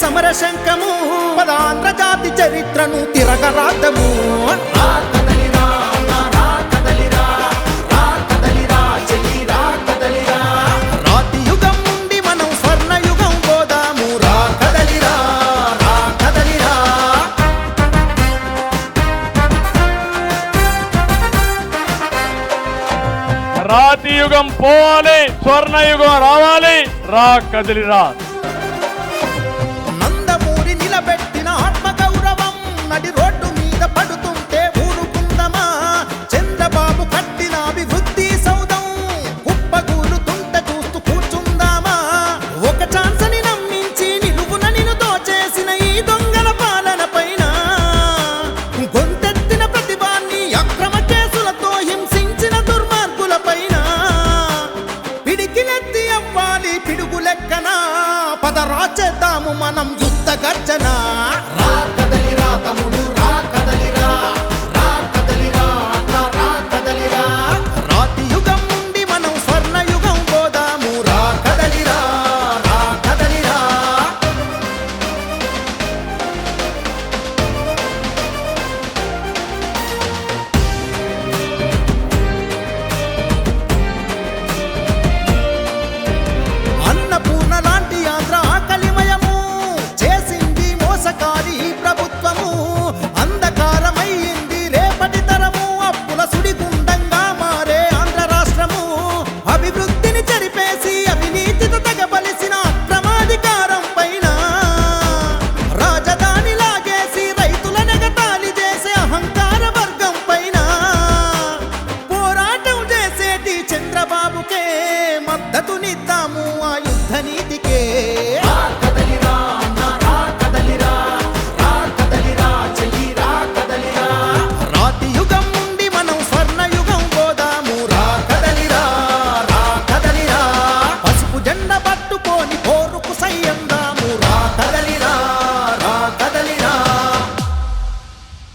సమర శంఖము పదాంధ్ర జాతి చరిత్రను తిరగరాదము. రాతి యుగం పోవాలి స్వర్ణయుగం రావాలి రా కదిలిరా పద రాచేద్దాము మనం యుద్ధ గర్జన. need to